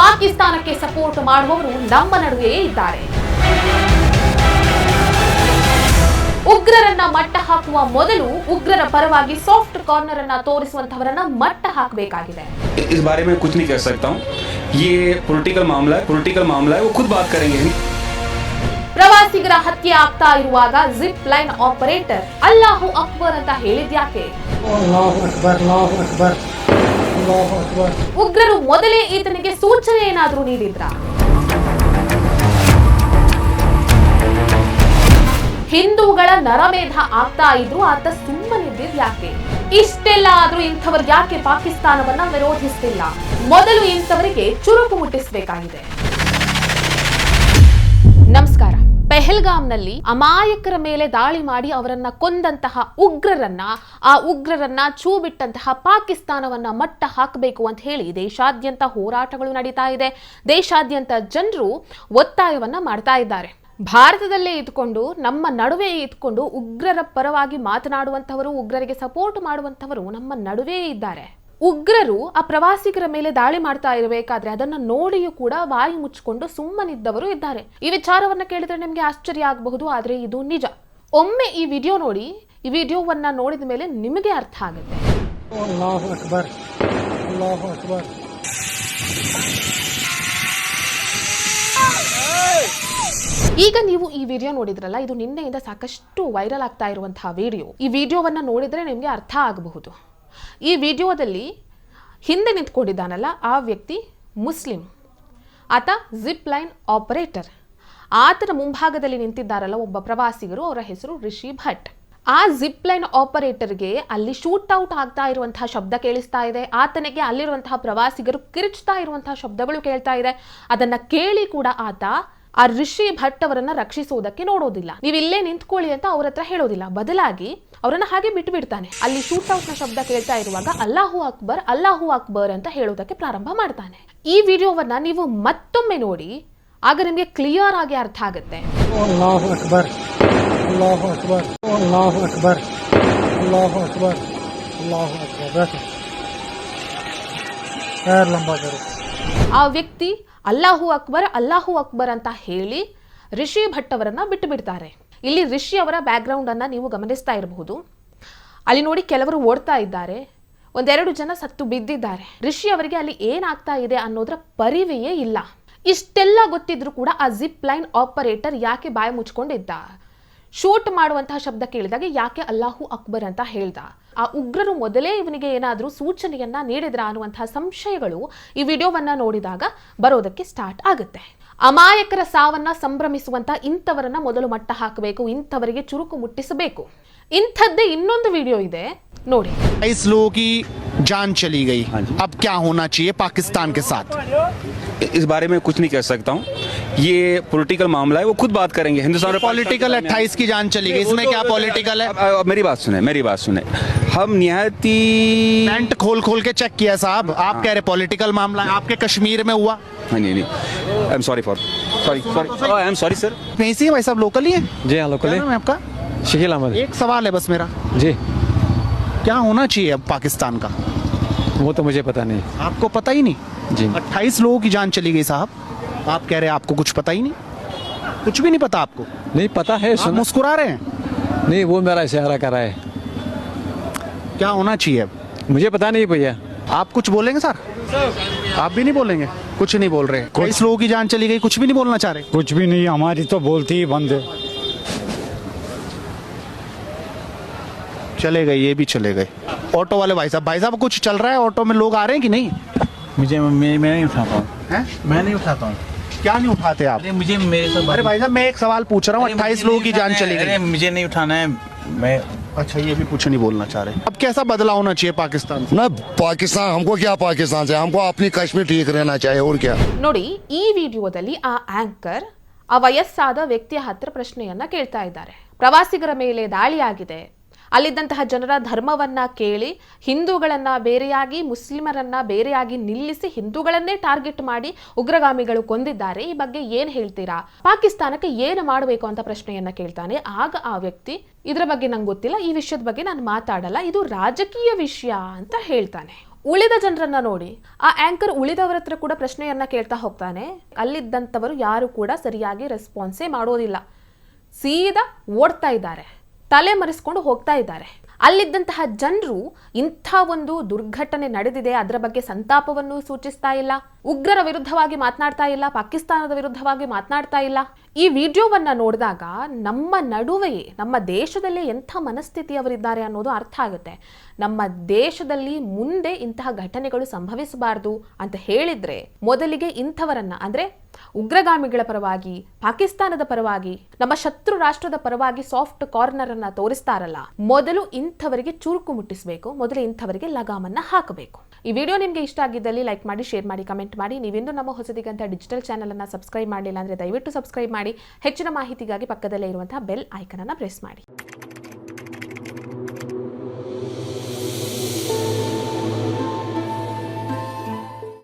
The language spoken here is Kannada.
ಪಾಕಿಸ್ತಾನಕ್ಕೆ ಸಪೋರ್ಟ್ ಮಾಡುವವರು ನಮ್ಮ ನಡುವೆಯೇ ಇದ್ದಾರೆ ಉಗ್ರರನ್ನ ಮಟ್ಟ ಹಾಕುವ ಮೊದಲು ಉಗ್ರರ ಪರವಾಗಿ ಸಾಫ್ಟ್ ಕಾರ್ನರ್ ಅನ್ನ ತೋರಿಸುವಂತವರನ್ನ ಮಟ್ಟ ಹಾಕಬೇಕಾಗಿದೆ इस बारे में कुछ नहीं कह सकता हूँ ये पॉलिटिकल मामला है पॉलिटिकल मामला है वो खुद बात करेंगे ಪ್ರವಾಸಿಗರ ಹತ್ಯೆ ಆಗ್ತಾ ಇರುವಾಗ ಜಿಪ್ ಲೈನ್ ಆಪರೇಟರ್ ಅಲ್ಲಾಹು ಅಕ್ಬರ್ ಅಂತ ಹೇಳಿದ್ಯಾಕೆ अल्लाह अकबर अल्लाह अकबर अल्लाह अकबर ಉಗ್ರರು ಮೊದಲೇ ಈತನಿಗೆ ಸೂಚನೆ ಏನಾದರೂ ನೀಡಿದ್ರ? ಹಿಂದೂಗಳ ನರಮೇಧ ಆಗ್ತಾ ಇದ್ರು, ಆತ ಸುಮ್ಮನಿದ್ದಿದ್ ಯಾಕೆ? ಇಷ್ಟೆಲ್ಲ ಆದ್ರೂ ಇಂಥವ್ರು ಯಾಕೆ ಪಾಕಿಸ್ತಾನವನ್ನ ವಿರೋಧಿಸ್ತಿಲ್ಲ? ಮೊದಲು ಇಂಥವರಿಗೆ ಚುರುಕು ಮುಟ್ಟಿಸಬೇಕಾಗಿದೆ. ನಮಸ್ಕಾರ. ಪೆಹಲ್ಗಾಮ್ನಲ್ಲಿ ಅಮಾಯಕರ ಮೇಲೆ ದಾಳಿ ಮಾಡಿ ಅವರನ್ನ ಕೊಂದಂತಹ ಉಗ್ರರನ್ನ, ಆ ಉಗ್ರರನ್ನ ಚೂ ಬಿಟ್ಟಂತಹ ಪಾಕಿಸ್ತಾನವನ್ನ ಮಟ್ಟ ಹಾಕಬೇಕು ಅಂತ ಹೇಳಿ ದೇಶಾದ್ಯಂತ ಹೋರಾಟಗಳು ನಡೀತಾ ಇದೆ. ದೇಶಾದ್ಯಂತ ಜನರು ಒತ್ತಾಯವನ್ನ ಮಾಡ್ತಾ ಇದ್ದಾರೆ. ಭಾರತದಲ್ಲೇ ಇದ್ಕೊಂಡು, ನಮ್ಮ ನಡುವೆ ಇದ್ಕೊಂಡು ಉಗ್ರರ ಪರವಾಗಿ ಮಾತನಾಡುವಂಥವರು, ಉಗ್ರರಿಗೆ ಸಪೋರ್ಟ್ ಮಾಡುವಂಥವರು ನಮ್ಮ ನಡುವೆ ಇದ್ದಾರೆ. ಉಗ್ರರು ಆ ಪ್ರವಾಸಿಗರ ಮೇಲೆ ದಾಳಿ ಮಾಡ್ತಾ ಇರಬೇಕಾದ್ರೆ ಅದನ್ನ ನೋಡಿಯೂ ಕೂಡ ವಾಯಿ ಮುಚ್ಚಿಕೊಂಡು ಸುಮ್ಮನಿದ್ದವರು ಇದ್ದಾರೆ. ಈ ವಿಚಾರವನ್ನ ಕೇಳಿದ್ರೆ ನಿಮಗೆ ಆಶ್ಚರ್ಯ ಆಗಬಹುದು ಆದರೆ ಇದು ನಿಜ. ಒಮ್ಮೆ ಈ ವಿಡಿಯೋ ನೋಡಿ ಈ ವಿಡಿಯೋವನ್ನ ನೋಡಿದ ಮೇಲೆ ನಿಮಗೆ ಅರ್ಥ ಆಗುತ್ತೆ. ಈಗ ನೀವು ಈ ವಿಡಿಯೋ ನೋಡಿದ್ರಲ್ಲ ಇದು ನಿನ್ನೆಯಿಂದ ಸಾಕಷ್ಟು ವೈರಲ್ ಆಗ್ತಾ ಇರುವಂತಹ ವಿಡಿಯೋ. ಈ ವಿಡಿಯೋವನ್ನ ನೋಡಿದ್ರೆ ನಿಮಗೆ ಅರ್ಥ ಆಗಬಹುದು. ಈ ವಿಡಿಯೋದಲ್ಲಿ ಹಿಂದೆ ನಿಂತ್ಕೊಂಡಿದ್ದಾನಲ್ಲ ಆ ವ್ಯಕ್ತಿ ಮುಸ್ಲಿಂ. ಆತ ಜಿಪ್ ಲೈನ್ ಆಪರೇಟರ್. ಆತನ ಮುಂಭಾಗದಲ್ಲಿ ನಿಂತಿದ್ದಾರಲ್ಲ ಒಬ್ಬ ಪ್ರವಾಸಿಗರು, ಅವರ ಹೆಸರು ರಿಷಿ ಭಟ್. ಆ ಜಿಪ್ ಲೈನ್ ಆಪರೇಟರ್ಗೆ ಅಲ್ಲಿ ಶೂಟ್ ಔಟ್ ಆಗ್ತಾ ಇರುವಂತಹ ಶಬ್ದ ಕೇಳಿಸ್ತಾ ಇದೆ. ಆತನಿಗೆ ಅಲ್ಲಿರುವಂತಹ ಪ್ರವಾಸಿಗರು ಕಿರಿಚ್ತಾ ಇರುವಂತಹ ಶಬ್ದಗಳು ಕೇಳ್ತಾ ಇದೆ. ಅದನ್ನ ಕೇಳಿ ಕೂಡ ಆತ ಆ ಋಷಿ ಭಟ್ ಅವರನ್ನ ರಕ್ಷಿಸುವುದಕ್ಕೆ ನೋಡೋದಿಲ್ಲ. ನೀವು ಇಲ್ಲೇ ನಿಂತ್ಕೊಳ್ಳಿ ಅಂತ ಅವ್ರ ಹತ್ರ ಹೇಳೋದಿಲ್ಲ. ಬದಲಾಗಿ ಅವರನ್ನ ಹಾಗೆ ಬಿಟ್ಬಿಡ್ತಾನೆ. ಅಲ್ಲಿ ಶೂಟ್ಔಟ್ನ ಶಬ್ದ ಕೇಳ್ತಾ ಇರುವಾಗ ಅಲ್ಲಾಹು ಅಕ್ಬರ್ ಅಲ್ಲಾಹು ಅಕ್ಬರ್ ಅಂತ ಹೇಳೋದಕ್ಕೆ ಪ್ರಾರಂಭ ಮಾಡ್ತಾನೆ. ಈ ವಿಡಿಯೋವನ್ನ ನೀವು ಮತ್ತೊಮ್ಮೆ ನೋಡಿ ಆಗ ನಿಮಗೆ ಕ್ಲಿಯರ್ ಆಗಿ ಅರ್ಥ ಆಗುತ್ತೆ. ಆ ವ್ಯಕ್ತಿ ಅಲ್ಲಾಹು ಅಕ್ಬರ್ ಅಲ್ಲಾಹು ಅಕ್ಬರ್ ಅಂತ ಹೇಳಿ ರಿಷಿ ಭಟ್ಟವರನ್ನ ಬಿಟ್ಟು ಬಿಡ್ತಾರೆ ಇಲ್ಲಿ ರಿಷಿ ಅವರ ಬ್ಯಾಕ್ಗ್ರೌಂಡ್ ಅನ್ನ ನೀವು ಗಮನಿಸ್ತಾ ಇರಬಹುದು. ಅಲ್ಲಿ ನೋಡಿ ಕೆಲವರು ಓಡ್ತಾ ಇದ್ದಾರೆ. ಒಂದೆರಡು ಜನ ಸತ್ತು ಬಿದ್ದಿದ್ದಾರೆ. ರಿಷಿ ಅವರಿಗೆ ಅಲ್ಲಿ ಏನಾಗ್ತಾ ಇದೆ ಅನ್ನೋದ್ರ ಪರಿವೆಯೇ ಇಲ್ಲ. ಇಷ್ಟೆಲ್ಲ ಗೊತ್ತಿದ್ರು ಕೂಡ ಆ ಜಿಪ್ ಲೈನ್ ಆಪರೇಟರ್ ಯಾಕೆ ಬಾಯಿ ಮುಚ್ಕೊಂಡಿದ್ದ? ಶೂಟ್ ಮಾಡುವಂತಹ ಶಬ್ದ ಕೇಳಿದಾಗ ಯಾಕೆ ಅಲ್ಲಾಹು ಅಕ್ಬರ್ ಅಂತ ಹೇಳ್ದ? ಆ ಉಗ್ರರು ಮೊದಲೇ ಇವನಿಗೆ ಏನಾದರೂ ಸೂಚನೆಯನ್ನ ನೀಡಿದ್ರ ಅನ್ನುವಂತಹ ಸಂಶಯಗಳು ಈ ವಿಡಿಯೋವನ್ನ ನೋಡಿದಾಗ ಬರೋದಕ್ಕೆ ಸ್ಟಾರ್ಟ್ ಆಗುತ್ತೆ. ಅಮಾಯಕರ ಸಾವನ್ನ ಸಂಭ್ರಮಿಸುವಂತ ಇಂಥವರನ್ನ ಮೊದಲು ಮಟ್ಟ ಹಾಕಬೇಕು ಇಂಥವರಿಗೆ ಚುರುಕು ಮುಟ್ಟಿಸಬೇಕು ಇಂಥದ್ದೇ ಇನ್ನೊಂದು ವಿಡಿಯೋ ಇದೆ ನೋಡಿ इस लोगों की जान चली गई अब क्या होना चाहिए पाकिस्तान के साथ इस बारे में कुछ नहीं कह सकता हूँ ये पॉलिटिकल मामला है वो खुद बात करेंगे हिंदुस्तान और पॉलिटिकल पाकिस्तान में- 28 की जान चली गई इसमें क्या पॉलिटिकल है अब- अब मेरी बात सुने मेरी बात सुने हम निहायती पेंट खोल खोल के चेक किया साहब। आप कह रहे पॉलिटिकल मामला है आपके कश्मीर में हुआ। हाँ, नहीं नहीं। I am sorry for sorry sorry I am sorry sir नहीं सी भाई साहब लोकल ही है। जी हाँ लोकल है। आपका? शकील अहमद। एक सवाल है बस मेरा। जी। क्या होना चाहिए अब पाकिस्तान का? वो तो मुझे पता नहीं। आपको पता ही नहीं? जी। 28 लोगों की जान चली गई साहब। आप कह रहे हैं आपको कुछ पता ही नहीं। कुछ भी नहीं पता आपको। नहीं पता है आप मुस्कुरा रहे हैं। नहीं वो मेरा इशारा कर रहा है। क्या होना चाहिए? मुझे पता नहीं भैया। आप कुछ बोलेंगे सर? आप भी नहीं बोलेंगे? कुछ नहीं बोल रहे। इस लोगों की जान चली गई कुछ भी नहीं बोलना चाह रहे। कुछ भी नहीं हमारी तो बोलती ही बंद है। चले गए ये भी चले गए। ऑटो वाले भाई साहब भाई साहब कुछ चल रहा है? ऑटो में लोग आ रहे हैं कि नहीं? मुझे मैं मैं नहीं उठाता हूँ। मैं नहीं उठाता हूँ। क्या नहीं उठाते आप? अरे मुझे मेरे अरे भाई साहब मैं एक सवाल पूछ रहा हूँ अट्ठाईस लोगों की जान चली गई। मुझे नहीं उठाना है। मैं अच्छा ये भी कुछ नहीं बोलना चाह रहे अब कैसा बदलाव होना चाहिए पाकिस्तान से ना पाकिस्तान हमको क्या पाकिस्तान से हमको अपनी कश्मीर ठीक रहना चाहिए और क्या ನೋಡಿ ಈ ವಿಡಿಯೋದಲ್ಲಿ ಆ ಆಂಕರ್ ಆ ವಯಸ್ಸಾದ ವ್ಯಕ್ತಿಯ ಹತ್ರ ಪ್ರಶ್ನೆಯನ್ನ ಕೇಳ್ತಾ ಇದ್ದಾರೆ ಪ್ರವಾಸಿಗರ ಮೇಲೆ ದಾಳಿಯಾಗಿದೆ ಅಲ್ಲಿದ್ದಂತಹ ಜನರ ಧರ್ಮವನ್ನ ಕೇಳಿ ಹಿಂದೂಗಳನ್ನ ಬೇರೆಯಾಗಿ, ಮುಸ್ಲಿಮರನ್ನ ಬೇರೆಯಾಗಿ ನಿಲ್ಲಿಸಿ ಹಿಂದೂಗಳನ್ನೇ ಟಾರ್ಗೆಟ್ ಮಾಡಿ ಉಗ್ರಗಾಮಿಗಳು ಕೊಂದಿದ್ದಾರೆ. ಈ ಬಗ್ಗೆ ಏನ್ ಹೇಳ್ತೀರಾ? ಪಾಕಿಸ್ತಾನಕ್ಕೆ ಏನು ಮಾಡಬೇಕು ಅಂತ ಪ್ರಶ್ನೆಯನ್ನ ಕೇಳ್ತಾನೆ. ಆಗ ಆ ವ್ಯಕ್ತಿ, ಇದರ ಬಗ್ಗೆ ನಂಗೆ ಗೊತ್ತಿಲ್ಲ, ಈ ವಿಷಯದ ಬಗ್ಗೆ ನಾನು ಮಾತಾಡಲ್ಲ, ಇದು ರಾಜಕೀಯ ವಿಷಯ ಅಂತ ಹೇಳ್ತಾನೆ. ಉಳಿದ ಜನರನ್ನ ನೋಡಿ. ಆ ಆಂಕರ್ ಉಳಿದವರ ಹತ್ರ ಕೂಡ ಪ್ರಶ್ನೆಯನ್ನ ಕೇಳ್ತಾ ಹೋಗ್ತಾನೆ. ಅಲ್ಲಿದ್ದಂಥವರು ಯಾರು ಕೂಡ ಸರಿಯಾಗಿ ರೆಸ್ಪಾನ್ಸೇ ಮಾಡೋದಿಲ್ಲ. ಸೀದಾ ಓಡ್ತಾ ಇದ್ದಾರೆ. ತಲೆ ಮರೆಸ್ಕೊಂಡು ಹೋಗ್ತಾ ಇದ್ದಾರೆ. ಅಲ್ಲಿದ್ದಂತಹ ಜನರು ಇಂಥ ಒಂದು ದುರ್ಘಟನೆ ನಡೆದಿದೆ, ಅದರ ಬಗ್ಗೆ ಸಂತಾಪವನ್ನು ಸೂಚಿಸ್ತಾ ಇಲ್ಲ, ಉಗ್ರರ ವಿರುದ್ಧವಾಗಿ ಮಾತನಾಡ್ತಾ ಇಲ್ಲ, ಪಾಕಿಸ್ತಾನದ ವಿರುದ್ಧವಾಗಿ ಮಾತನಾಡ್ತಾ ಇಲ್ಲ. ಈ ವಿಡಿಯೋವನ್ನ ನೋಡಿದಾಗ ನಮ್ಮ ನಡುವೆಯೇ, ನಮ್ಮ ದೇಶದಲ್ಲೇ ಎಂಥ ಮನಸ್ಥಿತಿಯವರಿದ್ದಾರೆ ಅನ್ನೋದು ಅರ್ಥ ಆಗುತ್ತೆ. ನಮ್ಮ ದೇಶದಲ್ಲಿ ಮುಂದೆ ಇಂತಹ ಘಟನೆಗಳು ಸಂಭವಿಸಬಾರದು ಅಂತ ಹೇಳಿದ್ರೆ ಮೊದಲಿಗೆ ಇಂಥವರನ್ನ, ಅಂದ್ರೆ ಉಗ್ರಗಾಮಿಗಳ ಪರವಾಗಿ, ಪಾಕಿಸ್ತಾನದ ಪರವಾಗಿ, ನಮ್ಮ ಶತ್ರು ರಾಷ್ಟ್ರದ ಪರವಾಗಿ ಸಾಫ್ಟ್ ಕಾರ್ನರ್ ಅನ್ನ ತೋರಿಸ್ತಾರಲ್ಲ, ಮೊದಲು ಇಂಥವರಿಗೆ ಚುರುಕು ಮುಟ್ಟಿಸಬೇಕು, ಮೊದಲು ಇಂಥವರಿಗೆ ಲಗಾಮನ್ನ ಹಾಕಬೇಕು. ಈ ವಿಡಿಯೋ ನಿಮಗೆ ಇಷ್ಟ ಆಗಿದ್ದಲ್ಲಿ ಲೈಕ್ ಮಾಡಿ, ಶೇರ್ ಮಾಡಿ, ಕಮೆಂಟ್ ಮಾಡಿ. ನೀವಿಂದು ನಮ್ಮ ಹೊಸದಿಗಂತ ಡಿಜಿಟಲ್ ಚಾನಲ್ ಅನ್ನ ಸಬ್ಸ್ಕ್ರೈಬ್ ಮಾಡಿಲ್ಲ ಅಂದ್ರೆ ದಯವಿಟ್ಟು ಸಬ್ಸ್ಕ್ರೈಬ್ ಮಾಡಿ. ಹೆಚ್ಚಿನ ಮಾಹಿತಿಗಾಗಿ ಪಕ್ಕದಲ್ಲೇ ಇರುವಂತಹ ಬೆಲ್ ಐಕನ್ ಅನ್ನ ಪ್ರೆಸ್ ಮಾಡಿ.